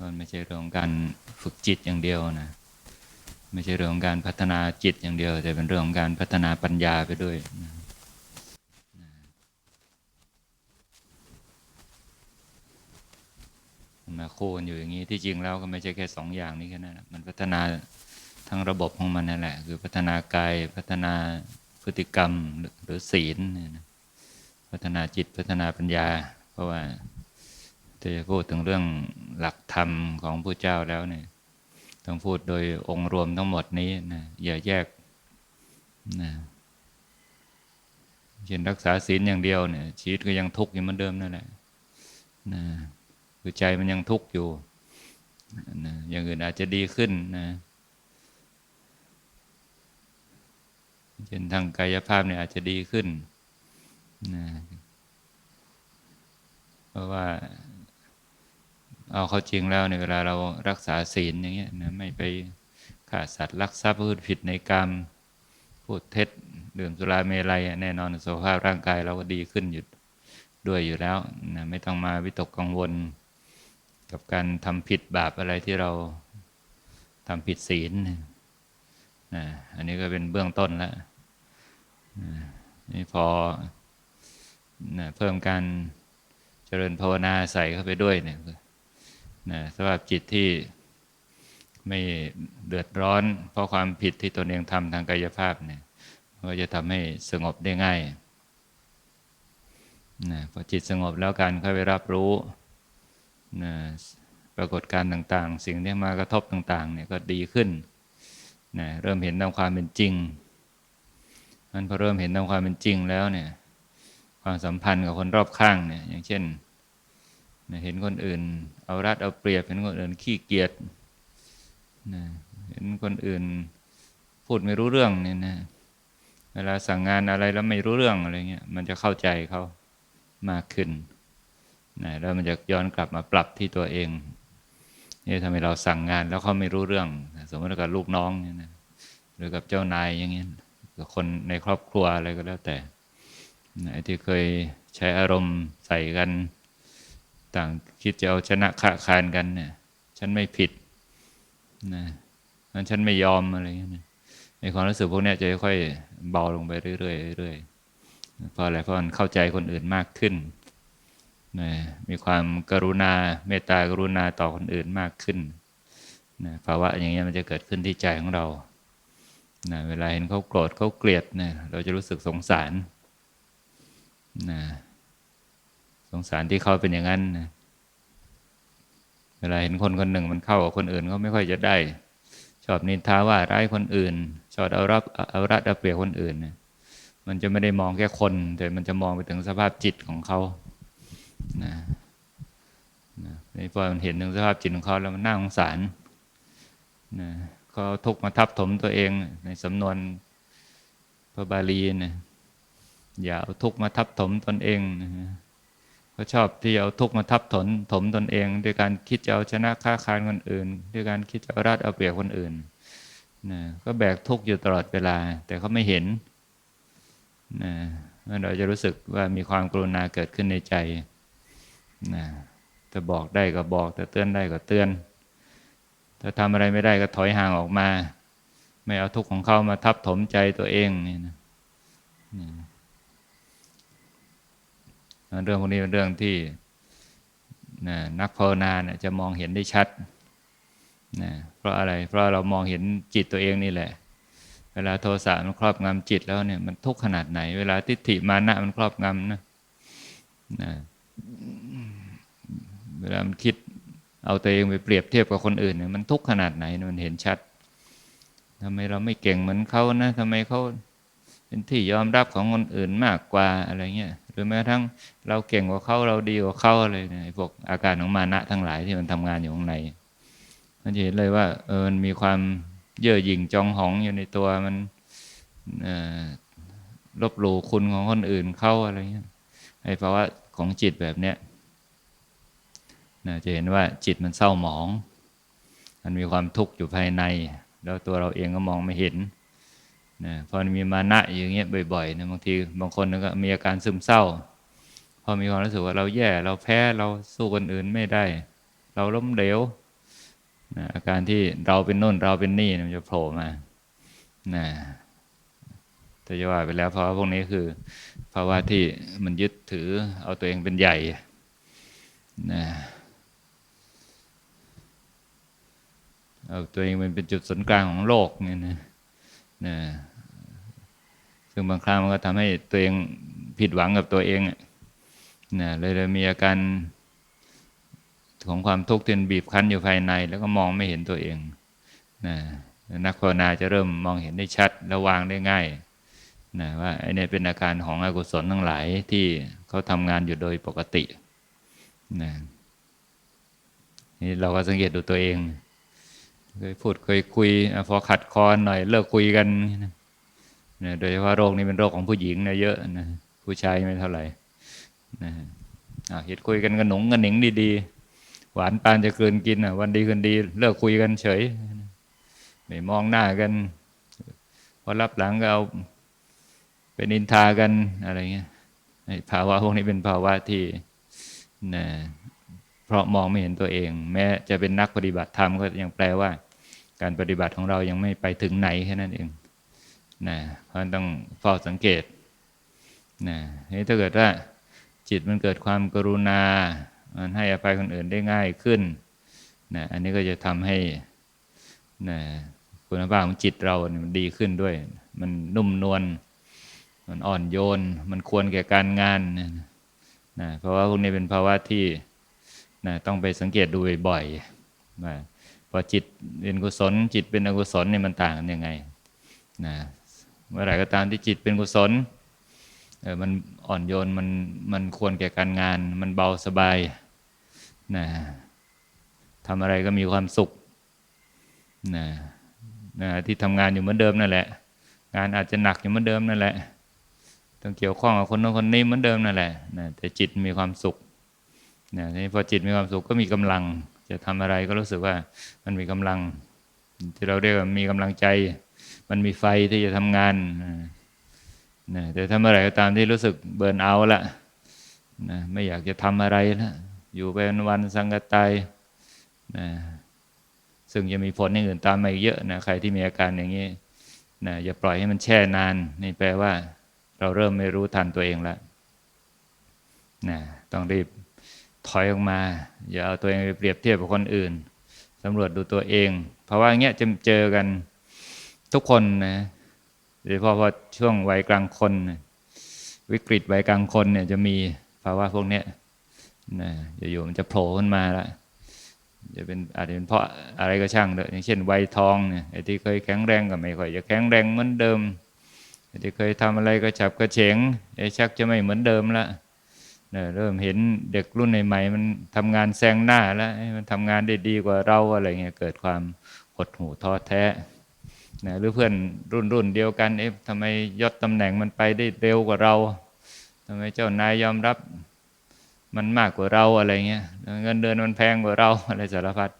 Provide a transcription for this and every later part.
มันไม่ใช่เรื่องของการฝึกจิตอย่างเดียวนะ ไม่ใช่เรื่องของการพัฒนาจิตอย่างเดียว แต่เป็นเรื่องของการพัฒนาปัญญาไปด้วยนะมันมาคู่กันอยู่อย่างนี้ที่จริงแล้วก็ไม่ใช่แค่สองอย่างนี้แค่นั้นนะมันพัฒนาทั้งระบบของมันนั่นแหละ คือพัฒนากายพัฒนาพฤติกรรมหรือศีลพัฒนาจิตพัฒนาปัญญา เพราะว่า ถ้าจะพูดถึงเรื่องหลักธรรมของพระเจ้าแล้วเนี่ย ต้องพูดโดยองค์รวมทั้งหมดนี้นะอย่าแยกนะเช่นรักษาศีลอย่างเดียวเนี่ย ชีวิตก็ยังทุกข์อยู่เหมือนเดิมนั่นแหละนะคือใจมันยังทุกข์อยู่นะอย่างอื่นอาจจะดีขึ้นนะเช่นทางกายภาพเนี่ยอาจจะดีขึ้นนะเพราะว่า เอาเข้าจริงแล้วในเวลาเรารักษาศีลอย่างเงี้ยนะไม่ไปฆ่าสัตว์ลักทรัพย์พูดผิดในกรรมพูดเท็จดื่มสุราเมลัยแน่นอนสุขภาพร่างกายเราก็ดีขึ้นอยู่ด้วยอยู่แล้วนะไม่ต้องมาวิตกกังวล กับการทำผิดบาปอะไรที่เราทำผิดศีลนะอันนี้ก็เป็นเบื้องต้นแล้วนะนี่พอนะเพิ่มการเจริญภาวนาใส่เข้าไปด้วยเนี่ย นะสภาพจิตที่ไม่เดือดร้อน เพราะความผิดที่ตนเองทำทางกายภาพเนี่ยก็จะทำให้สงบได้ง่ายนะพอจิตสงบแล้วการเข้าไปรับรู้นะปรากฏการณ์ต่างๆ สิ่งที่มากระทบต่างๆเนี่ยก็ดีขึ้นนะเริ่มเห็นตามความเป็นจริงมันพอเริ่มเห็นตามความเป็นจริงแล้วเนี่ยความสัมพันธ์กับคนรอบข้างเนี่ยอย่างเช่น เห็นคนอื่น เอารัดเอาเปรียบ เห็นคนอื่นขี้เกียจนะเห็นคนอื่นพูดไม่รู้เรื่องเนี่ยนะ เวลาสั่งงานอะไรแล้วไม่รู้เรื่องอะไรเงี้ย มันจะเข้าใจเขามากขึ้นนะแล้วมันจะย้อนกลับมาปรับที่ตัวเองนี่ทำให้เราสั่งงานแล้วเขาไม่รู้เรื่อง สมมติกับลูกน้องเนี่ยนะหรือกับเจ้านายอย่างเงี้ยกับคนในครอบครัวอะไรก็แล้วแต่นะที่เคยใช้อารมณ์ใส่กัน ต่างคิดจะเอาชนะขะคานกันเนี่ย ฉันไม่ผิดนะนั้นฉันไม่ยอมอะไรอย่างเงี้ยในความรู้สึกพวกนี้จะค่อยเบาลงไปเรื่อยๆเรื่อยๆเพราะอะไรเพราะมันเข้าใจคนอื่นมากขึ้นนะมีความกรุณาเมตตากรุณาต่อคนอื่นมากขึ้นนะภาวะอย่างเงี้ยมันจะเกิดขึ้นที่ใจของเรานะเวลาเห็นเขาโกรธเขาเกลียดเนี่ยเราจะรู้สึกสงสารนะ สงสารที่เขาเป็นอย่างนั้นเวลาเห็นคนคนหนึ่งมันเข้ากับคนอื่นเขาไม่ค่อยจะได้ ชอบนินทาว่าร้ายคนอื่น ชอบเอารับเอารัดเอาเปรียบคนอื่นนะมันจะไม่ได้มองแค่คน แต่มันจะมองไปถึงสภาพจิตของเขานะนะนี่พอมันเห็นถึงสภาพจิตของเขาแล้วมันน่าสงสารนะเขาทุกข์มาทับถมตัวเองในสำนวนพระบาลีนะอย่าเอาทุกข์มาทับถมตนเองนะ เขาชอบที่จะเอาทุกข์มาทับถมถมตนเองด้วยการคิดจะเอาชนะค้าคานคนอื่นด้วยการคิดจะรัดเอาเปรียบคนอื่นนะก็แบกทุกข์อยู่ตลอดเวลา แต่เขาไม่เห็นนะเราจะรู้สึกว่ามีความกรุณาเกิดขึ้นในใจนะถ้าบอกได้ก็บอกถ้าเตือนได้ก็เตือนถ้าทำอะไรไม่ได้ก็ถอยห่างออกมา ไม่เอาทุกข์ของเขามาทับถมใจตัวเองนี่นะ เรื่องพวกนี้เป็นเรื่องที่นักภาวนาเนี่ยจะมองเห็นได้ชัดนะเพราะอะไร เพราะเรามองเห็นจิตตัวเองนี่แหละ เวลาโทสะมันครอบงำจิตแล้วเนี่ยมันทุกข์ขนาดไหน เวลาทิฏฐิมานะมันครอบงำนะนะเวลามันคิดเอาตัวเองไปเปรียบเทียบกับคนอื่นเนี่ยมันทุกข์ขนาดไหนมันเห็นชัดทำไมเราไม่เก่งเหมือนเขานะทำไมเขาเป็นที่ยอมรับของคนอื่นมากกว่าอะไรเงี้ย หรือแม้กระทั่งเราเก่งกว่าเขาเราดีกว่าเขาอะไรเนี่ยพวกอาการของมานะทั้งหลายที่มันทำงานอยู่ข้างในมันจะเห็นเลยว่าเออมันมีความเย่อหยิ่งจองหองอยู่ในตัวมันลบหลู่คุณของคนอื่นเข้าอะไรเงี้ยไอ้ภาวะของจิตแบบเนี้ยนะจะเห็นว่าจิตมันเศร้าหมอง มันมีความทุกข์อยู่ภายใน แล้วตัวเราเองก็มองไม่เห็น นะพอมีมานะอย่างเงี้ยบ่อยๆนะบางทีบางคนก็มีอาการซึมเศร้า พอมีความรู้สึกว่าเราแย่เราแพ้เราสู้คนอื่นไม่ได้ เราล้มเหลวนะอาการที่เราเป็นโน่นเราเป็นนี่มันจะโผล่มานะแต่จะว่าไปแล้วเพราะว่าพวกนี้คือภาวะที่มันยึดถือเอาตัวเองเป็นใหญ่นะเอาตัวเองเป็นเป็นจุดศูนย์กลางของโลกเนี่ยนะ นะซึ่งบางครั้งมันก็ทำให้ตัวเองผิดหวังกับตัวเองนะเลยเลยมีอาการของความทุกข์ที่มันบีบคั้นอยู่ภายใน แล้วก็มองไม่เห็นตัวเองนะนักภาวนาจะเริ่มมองเห็นได้ชัดและวางได้ง่ายนะว่าไอ้เนี่ยเป็นอาการของอกุศลทั้งหลายที่เขาทำงานอยู่โดยปกตินะนี่เราก็สังเกตดูตัวเอง เคยพูดเคยคุยอพอขัดคอหน่อยเลิกคุยกันนะนะโดยเฉพาะโรคนี้เป็นโรคของผู้หญิงนะเยอะนะผู้ชายไม่เท่าไหร่นะอะเห็นคุยกันกระหนงกระหนิงดีๆ หวานปานจะเกินกินอะวันดีคืนดี เลิกคุยกันเฉย ไม่มองหน้ากันพอรับหลังก็เอาไปนินทากันอะไรเงี้ยภาวะพวกนี้เป็นภาวะที่นะเพราะมองไม่เห็นตัวเอง แม้จะเป็นนักปฏิบัติธรรมก็ยังแปลว่า การปฏิบัติของเรายังไม่ไปถึงไหนแค่นั้นเองนะเพราะต้องเฝ้าสังเกตนะนี่ถ้าเกิดว่าจิตมันเกิดความกรุณา มันให้อภัยคนอื่นได้ง่ายขึ้นนะอันนี้ก็จะทำให้นะคุณภาพของจิตเราเนี่ยมันดีขึ้นด้วย มันนุ่มนวล มันอ่อนโยน มันควรแก่การงานนะนะเพราะว่าพวกนี้เป็นภาวะที่นะต้องไปสังเกตดูบ่อยๆนะ พอจิตเป็นกุศล จิตเป็นอกุศลเนี่ยมันต่างกันยังไงนะเมื่อไหร่ก็ตามที่จิตเป็นกุศลเออมันอ่อนโยนมันมันควรแก่การงาน มันเบาสบายนะทำอะไรก็มีความสุขนะนะที่ทำงานอยู่เหมือนเดิมนั่นแหละ งานอาจจะหนักอยู่เหมือนเดิมนั่นแหละ ต้องเกี่ยวข้องกับคนนู้นคนนี้เหมือนเดิมนั่นแหละนะแต่จิตมีความสุขนะทีนี้พอจิตมีความสุขก็มีกำลัง จะทำอะไรก็รู้สึกว่ามันมีกำลัง ที่เราเรียกว่ามีกำลังใจ มันมีไฟที่จะทำงานนะแต่ถ้าเมื่อไหร่ก็ตามที่รู้สึกเบิร์นเอาละนะไม่อยากจะทำอะไรละอยู่ไปวันสังกตายนะซึ่งจะมีผลอย่างอื่นตามมาอีกเยอะนะใครที่มีอาการอย่างนี้นะอย่าปล่อยให้มันแช่นานนี่แปลว่า เราเริ่มไม่รู้ทันตัวเองแล้วนะต้องรีบ ถอยออกมา อย่าเอาตัวเองไปเปรียบเทียบกับคนอื่นสำรวจดูตัวเอง เพราะว่าเงี้ยจะเจอกันทุกคนนะโดยเฉพาะพอช่วงวัยกลางคน วิกฤตวัยกลางคนเนี่ยจะมีภาวะพวกเนี้ยนะอยู่ๆมันจะโผล่ขึ้นมาแล้วจะเป็นอาจจะเป็นเพราะอะไรก็ช่างเถอะอย่างเช่นวัยทองเนี่ยไอ้ที่เคยแข็งแรงก็ไม่ค่อยจะแข็งแรงเหมือนเดิมไอ้ที่เคยทำอะไรก็ฉับกระเฉงไอ้ชักจะไม่เหมือนเดิมละ เริ่มเห็นเด็กรุ่นใหม่ๆมันทำงานแซงหน้าแล้วมันทำงานได้ดีกว่าเราอะไรเงี้ยเกิดความหดหู่ท้อแท้นะหรือเพื่อนรุ่นรุ่นเดียวกันเอ๊ะทำไมยศตำแหน่งมันไปได้เร็วกว่าเราทำไมเจ้านายยอมรับมันมากกว่าเราอะไรเงี้ยเงินเดือนมันแพงกว่าเราอะไรสารพัด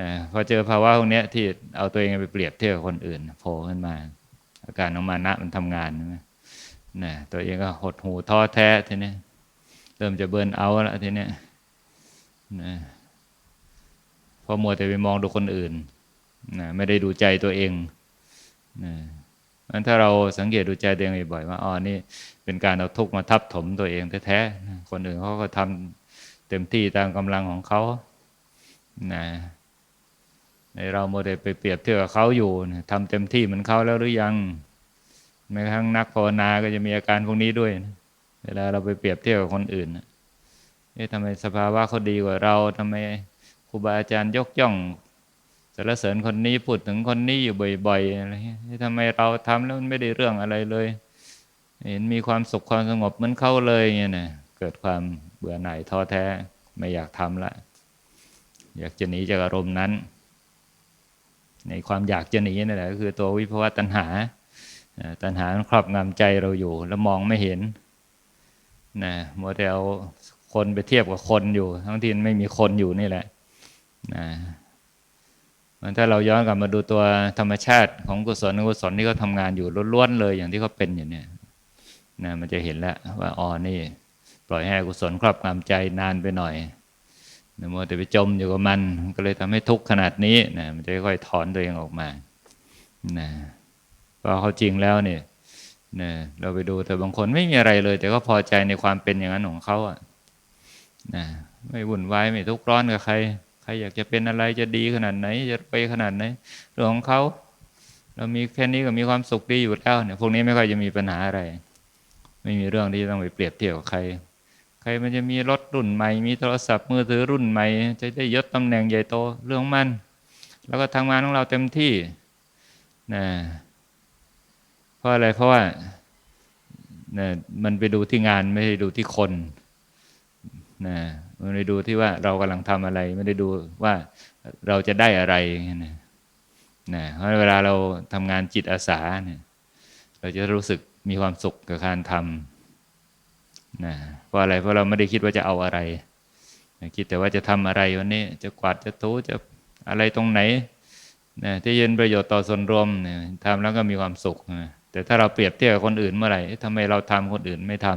นะพอเจอภาวะพวกนี้ที่เอาตัวเองไปเปรียบเทียบกับคนอื่นโผล่ขึ้นมา อาการของมานะมันทำงานนะตัวเองก็หดหูท้อแท้ทีนี้ เริ่มจะเบิร์นเอาแล้วทีนี้นะพอมัวแต่ไปมองดูคนอื่นนะไม่ได้ดูใจตัวเองนะงั้นถ้าเราสังเกตดูใจตัวเองบ่อยๆว่าอ๋อนี่เป็นการเอาทุกข์มาทับถมตัวเองแท้ๆคนอื่นเขาก็ทำเต็มที่ตามกำลังของเขานะในเราโมเดลไปเปรียบเทียบกับเขาอยู่นะทำเต็มที่เหมือนเขาแล้วหรือยังแม้กระทั่งนักภาวนาก็จะมีอาการพวกนี้ด้วยนะ เวลาเราไปเปรียบเทียบกับคนอื่นนะเอ๊ะทำไมสภาวะเขาดีกว่าเราทำไมครูบาอาจารย์ยกย่องสรรเสริญคนนี้พูดถึงคนนี้อยู่บ่อยๆอะไรเงี้ยทำไมเราทำแล้วมันไม่ได้เรื่องอะไรเลย เห็นมีความสุขความสงบเหมือนเขาเลยเนี่ยนะเกิดความเบื่อหน่ายท้อแท้ ไม่อยากทำละ อยากจะหนีจากอารมณ์นั้น ในความอยากจะหนีนั่นแหละก็คือตัววิภวตัณหาตัณหาครอบงำใจเราอยู่ แล้วมองไม่เห็น นะโมเดลคนไปเทียบกับคนอยู่ ทั้งที่ไม่มีคนอยู่นี่แหละนะถ้าเราย้อนกลับมาดูตัวธรรมชาติของกุศลกุศลที่เขาทางานอยู่ล้วนๆเลย อย่างที่เขาเป็นอยู่เนี่ยนะมันจะเห็นแล้วว่าอ๋อนี่ ปล่อยให้กุศลครอบงำใจนานไปหน่อยนะมัวแต่ไปจมอยู่กับมัน ก็เลยทำให้ทุกข์ขนาดนี้นะมันจะค่อยๆถอนตัวเองออกมานะพราะเขาจริงแล้วเนี่ย นะเราไปดูแต่บางคนไม่มีอะไรเลย แต่ก็พอใจในความเป็นอย่างนั้นของเขาอะนะไม่วุ่นวายไม่ทุกข์ร้อนกับใคร ใครอยากจะเป็นอะไรจะดีขนาดไหน จะไปขนาดไหนเรื่องของเขาเรามีแค่นี้ก็มีความสุขดีอยู่แล้วเนี่ยพวกนี้ไม่ค่อยจะมีปัญหาอะไร ไม่มีเรื่องที่ต้องไปเปรียบเทียบกับใคร ใครมันจะมีรถรุ่นใหม่ มีโทรศัพท์มือถือรุ่นใหม่ จะได้ยศตำแหน่งใหญ่โตเรื่องของมัน แล้วก็ทำงานของเราเต็มที่นะ ราะอะไรเพราะว่านะมันไปดูที่งานไม่ได้ดูที่คนนะมันไปดูที่ว่าเรากำลังทำอะไร ไม่ได้ดูว่าเราจะได้อะไรนะนะเพราะเวลาเราทำงานจิตอาสาเนี่ย เราจะรู้สึกมีความสุขกับการทำนะเพราะอะไรเพราะเราไม่ได้คิดว่าจะเอาอะไร คิดแต่ว่าจะทำอะไรวันนี้ จะกวาดจะถูจะอะไรตรงไหนนะที่ยินประโยชน์ต่อส่วนรวมเนี่ยทำแล้วก็มีความสุขนะ แต่ถ้าเราเปรียบเทียบกับคนอื่นเมื่อไหร่ทำไมเราทำคนอื่นไม่ท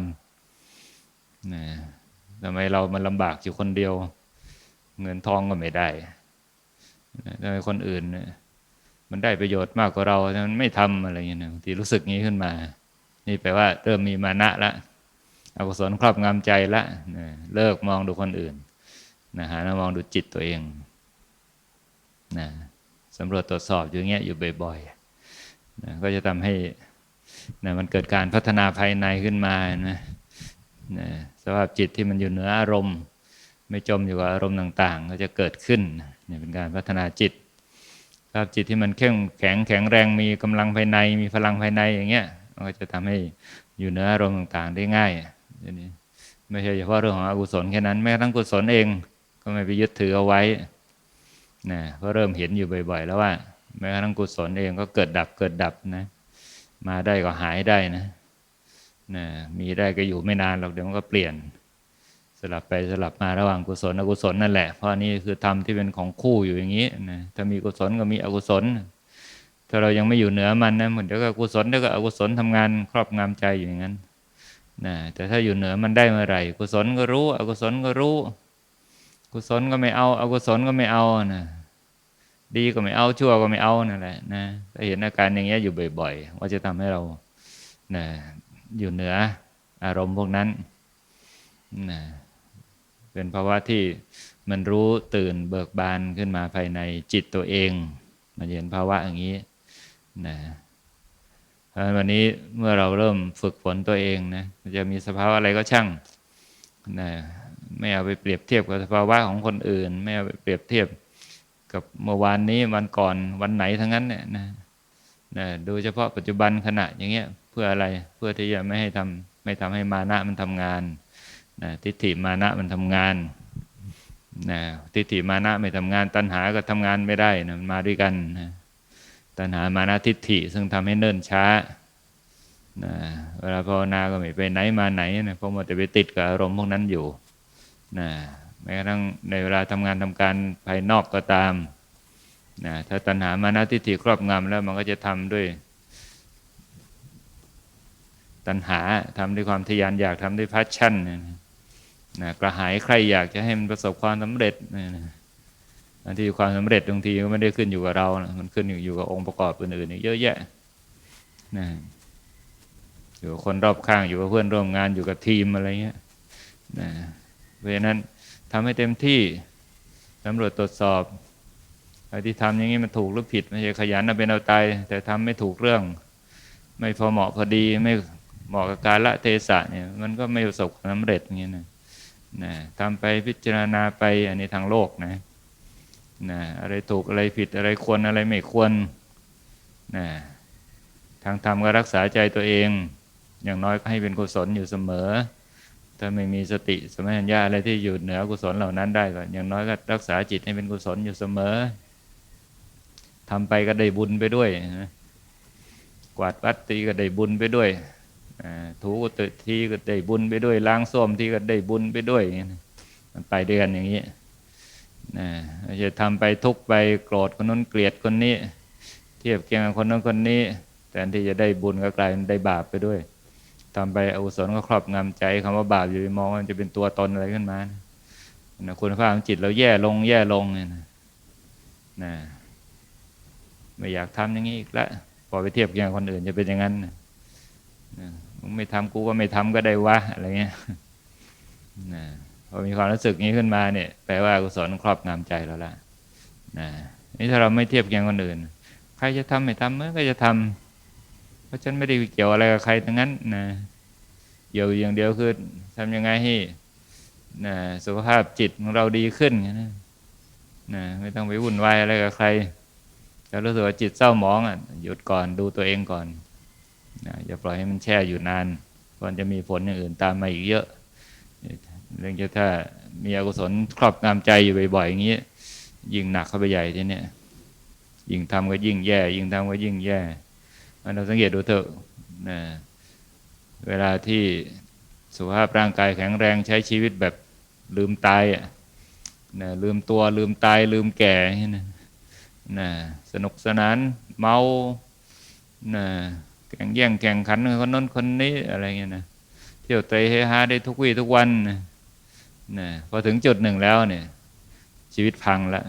ำนะทำไมเรามันลำบากอยู่คนเดียว เงินทองก็ไม่ได้ทำไมคนอื่น มันได้ประโยชน์มากกว่าเรามันไม่ทำอะไรอย่างเงี้ยบางทีรู้สึกงี้ขึ้นมา นี่แปลว่า เริ่มมีมานะละอกุศลครอบงำใจละเลิกมองดูคนอื่นนะหามองดูจิตตัวเองนะสำรวจตรวจสอบอยู่เงี้ยอยู่บ่อยๆนะก็จะทำให้ นะมันเกิดการพัฒนาภายในขึ้นมานะนะสภาพจิตที่มันอยู่เหนืออารมณ์ ไม่จมอยู่กับอารมณ์ต่างๆ ก็จะเกิดขึ้นเนี่ยเป็นการพัฒนาจิตสภาพจิตที่มันเข้มแข็งแข็งแรงมีกำลังภายใน มีพลังภายในอย่างเงี้ยมันก็จะทำให้อยู่เหนืออารมณ์ต่างๆ ได้ง่ายทีนี้ไม่ใช่เฉพาะเรื่องของอกุศลแค่นั้นแม้ทั่งกุศลเองก็ไม่ไปยึดถือเอาไว้นะเพราะเริ่มเห็นอยู่บ่อย ๆ แล้วว่าแม้กระทั่งกุศลเองก็เกิดดับเกิดดับนะ มาได้ก็หายได้นะนะมีได้ก็อยู่ไม่นานหรอกเดี๋ยวมันก็เปลี่ยน สลับไปสลับมาระหว่างกุศลอกุศลนั่นแหละ เพราะนี่คือธรรมที่เป็นของคู่อยู่อย่างนี้นะถ้ามีกุศลก็มีอกุศล ถ้าเรายังไม่อยู่เหนือมันนะเหมือนเดี๋ยวก็กุศลเดี๋ยวก็อกุศลทำงานครอบงำใจอยู่อย่างนั้นนะแต่ถ้าอยู่เหนือมันได้เมื่อไหร่ กุศลก็รู้ อกุศลก็รู้ กุศลก็ไม่เอา อกุศลก็ไม่เอานะ ดีก็ไม่เอาชั่วก็ไม่เอานั่นแหละนะถ้าเห็นอาการอย่างเงี้ยอยู่บ่อย ๆ ว่าจะทำให้เรานะอยู่เหนืออารมณ์พวกนั้นนะเป็นภาวะที่มันรู้ตื่นเบิกบานขึ้นมาภายในจิตตัวเอง มันเห็นภาวะอย่างนี้นะเพราะวันนี้เมื่อเราเริ่มฝึกฝนตัวเองนะจะมีสภาวะอะไรก็ช่างนะไม่เอาไปเปรียบเทียบกับสภาวะของคนอื่น ไม่เอาไปเปรียบเทียบ กับเมื่อวานนี้วันก่อนวันไหนทั้งนั้นเนี่ยนะนะดูเฉพาะปัจจุบันขณะอย่างเงี้ยเพื่ออะไรเพื่อที่จะไม่ให้ทำไม่ทำให้มานะมันทำงานนะทิฏฐิมานะมันทำงานนะทิฏฐิมานะไม่ทำงาน ตัณหาก็ทำงานไม่ได้นะมันมาด้วยกันนะตัณหามานะทิฏฐิซึ่งทำให้เนิ่นช้านะเวลาภาวนาก็ไม่ไปไหนมาไหนนะเพราะมันจะไปติดกับอารมณ์พวกนั้นอยู่นะ ม้กระทั่งในเวลาทำงานทำการภายนอกก็ตามนะถ้าตัณหามานะทิฏฐิครอบงำแล้วมันก็จะทำด้วย ตัณหาทำด้วยความทยานอยากทำด้วยพัชชั่นนะกระหายใครอยากจะให้มันประสบความสำเร็จนะบางทีความสำเร็จบางทีก็ไม่ได้ขึ้นอยู่กับเรานะมันขึ้นอยู่กับองค์ประกอบอื่นๆเยอะแยะนะอยู่กับคนรอบข้างอยู่กับเพื่อนร่วมงานอยู่กับทีมอะไรเงี้ยนะเพราะฉะนั้น ทำให้เต็มที่สำรวจตรวจสอบไอ้ที่ทำอย่างนี้มันถูกหรือผิดไม่ใช่ขยันเอาเป็นเอาตายแต่ทำไม่ถูกเรื่อง ไม่พอเหมาะพอดีไม่เหมาะกับการละเทศะเนี่ยมันก็ไม่ประสบความสำเร็จอย่างเงี้นะนะทำไปพิจารณาไปอันนี้ทางโลกนะนะอะไรถูกอะไรผิดอะไรควรอะไรไม่ควรนะทางธรรมก็รักษาใจตัวเอง อย่างน้อยก็ให้เป็นกุศลอยู่เสมอ ถ้าไม่มีสติสมัญญาอะไรที่อยู่เหนือกุศลเหล่านั้นได้ก็อย่างน้อยก็รักษาจิตให้เป็นกุศลอยู่เสมอทำไปก็ได้บุญไปด้วยกวาดวัดตีก็ได้บุญไปด้วยถูกุฏิทีก็ได้บุญไปด้วยล้างส้วมที่ก็ได้บุญไปด้วยมันไปเดือนอย่างนี้นะจะทำไปทุกไปโกรธคนนู้นเกลียดคนนี้ เทียบเคียงกับคนนั้นคนนี้แทนที่จะได้บุญก็กลายเป็นได้บาปไปด้วย ทำไปอกุศลก็ครอบงำใจคำว่าบาปอยู่มองมันจะเป็นตัวตนอะไรขึ้นมานะคุณภาพของจิตเราแย่ลง แย่ลงเนี่ยนะนะไม่อยากทำอย่างนี้อีกแล้วพอไปเทียบกับคนอื่นจะเป็นอย่างนั้นนะมึงไม่ทำกูก็ไม่ทำก็ได้วะอะไรเงี้ยนะพอมีความรู้สึกนี้ขึ้นมาเนี่ยแปลว่ากุศลครอบงำใจเราละนะนี่ถ้าเราไม่เทียบกับคนอื่น ใครจะทำไม่ทำมันก็จะทำ เพราะฉันไม่ได้เกี่ยวอะไรกับใครทั้งนั้นนะเกี่ยวอย่างเดียวคือทำยังไงให้นะสุขภาพจิตของเราดีขึ้นนะนะไม่ต้องไปวุ่นวายอะไรกับใครจะรู้สึกว่าจิตเศร้าหมองอะหยุดก่อนดูตัวเองก่อนนะอย่าปล่อยให้มันแช่อยู่นานก่อนจะมีผลอย่างอื่นตามมาอีกเยอะเรื่องจะถ้ามีอกุศลครอบงำใจอยู่บ่อยๆอย่างนี้ยิ่งหนักเข้าไปใหญ่ทีเนี้ยยิ่งทำก็ยิ่งแย่ ยิ่งทำก็ยิ่งแย่ เราสังเกตดูเถอะนะเวลาที่สุขภาพร่างกายแข็งแรงใช้ชีวิตแบบลืมตายอะนะลืมตัวลืมตายลืมแก่นะนะสนุกสนานเมานะแข่งแย่งแข่งขันคนนั้นคนนี้อะไรเงี้ยนะเที่ยวเตะเฮฮาได้ทุกวี่ทุกวันนะนะพอถึงจุดหนึ่งแล้วเนี่ยชีวิตพังล้ว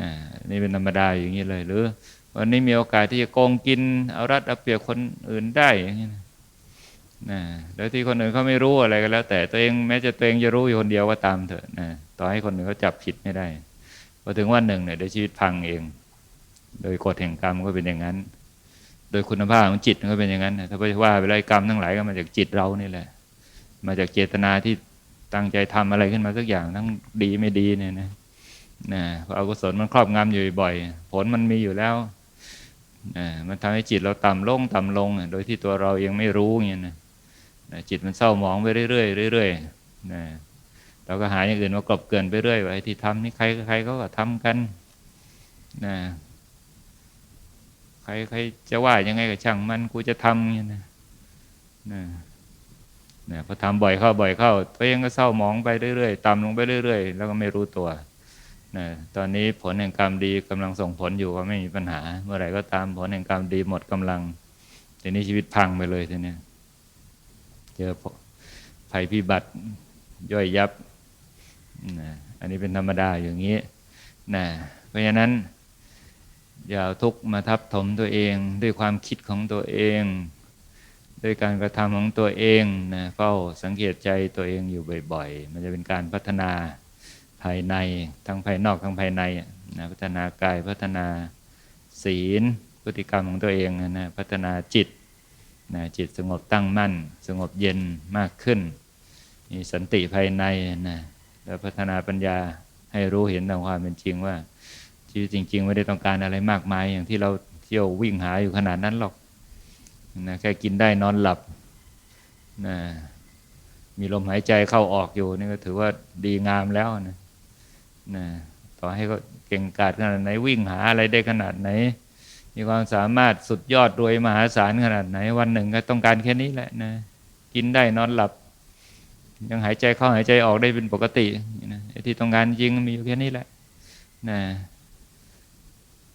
นะนี่เป็นธรรมดาอย่างนี้เลยหรือ วันนี้มีโอกาสที่จะโกงกิน เอารัดเอาเปรียบคนอื่นได้อย่างนี้นะนะแล้วที่คนอื่นเขาไม่รู้อะไรก็แล้ว แต่ตัวเองแม้จะตัวเองจะรู้อยู่คนเดียวก็ตามเถอะนะต่อให้คนอื่นเขาจับผิดไม่ได้พอถึงวันหนึ่งเนี่ยเดี๋ยวชีวิตพังเอง โดยกฎแห่งกรรมก็เป็นอย่างนั้น โดยคุณภาพของจิตก็เป็นอย่างนั้นนะถ้าไปว่าไปเลยกรรมทั้งหลายก็มาจากจิตเรานี่แหละ มาจากเจตนาที่ตั้งใจทำอะไรขึ้นมาสักอย่างทั้งดีไม่ดีเนี่ยนะนะเพราะอกุศลมันครอบงำอยู่บ่อย ผลมันมีอยู่แล้ว มันทำให้จิตเราต่ำลงต่ำลง โดยที่ตัวเรายังไม่รู้เงี้ยนะนะจิตมันเศร้าหมองไปเรื่อยๆเรื่อยๆนะเราก็หาอย่างอื่นมากลบเกลื่อนไปเรื่อยไอ้ที่ทำนี่ใครใครเขาก็ทำกันนะใครใครจะว่ายังไงกับช่างมันกูจะทำเงี้ยนะนะนะพอทำบ่อยเข้าบ่อยเข้าตัวเองก็เศร้าหมองไปเรื่อยๆต่ำลงไปเรื่อยๆ แล้วก็ไม่รู้ตัว นะตอนนี้ผลแห่งกรรมดีกำลังส่งผลอยู่ก็ไม่มีปัญหา เมื่อไหร่ก็ตามผลแห่งกรรมดีหมดกำลังทีนี้ชีวิตพังไปเลยทีนี้เจอภัยพิบัติย่อยยับนะอันนี้เป็นธรรมดาอย่างนี้นะเพราะฉะนั้น อย่าเอาทุกข์มาทับถมตัวเอง ด้วยความคิดของตัวเอง ด้วยการกระทำของตัวเองนะเฝ้าสังเกตใจตัวเองอยู่บ่อย ๆ มันจะเป็นการพัฒนา ภายในทั้งภายนอกทั้งภายในนะพัฒนากายพัฒนาศีล พฤติกรรมของตัวเองนะพัฒนาจิตนะจิตสงบตั้งมั่น สงบเย็นมากขึ้น มีสันติภายในนะแล้วพัฒนาปัญญาให้รู้เห็นตามความเป็นจริงว่าชีวิตจริง ๆ ไม่ได้ต้องการอะไรมากมาย อย่างที่เราเที่ยววิ่งหาอยู่ขนาดนั้นหรอกนะแค่กินได้นอนหลับนะมีลมหายใจเข้าออกอยู่นี่ก็ถือว่าดีงามแล้วนะ นะต่อให้เขาเก่งกาจขนาดไหนวิ่งหาอะไรได้ขนาดไหน มีความสามารถสุดยอดรวยมหาศาลขนาดไหน วันหนึ่งก็ต้องการแค่นี้แหละนะกินได้นอนหลับ ยังหายใจเข้าหายใจออกได้เป็นปกตินะที่ต้องการจริงมีอยู่แค่นี้แหละนะ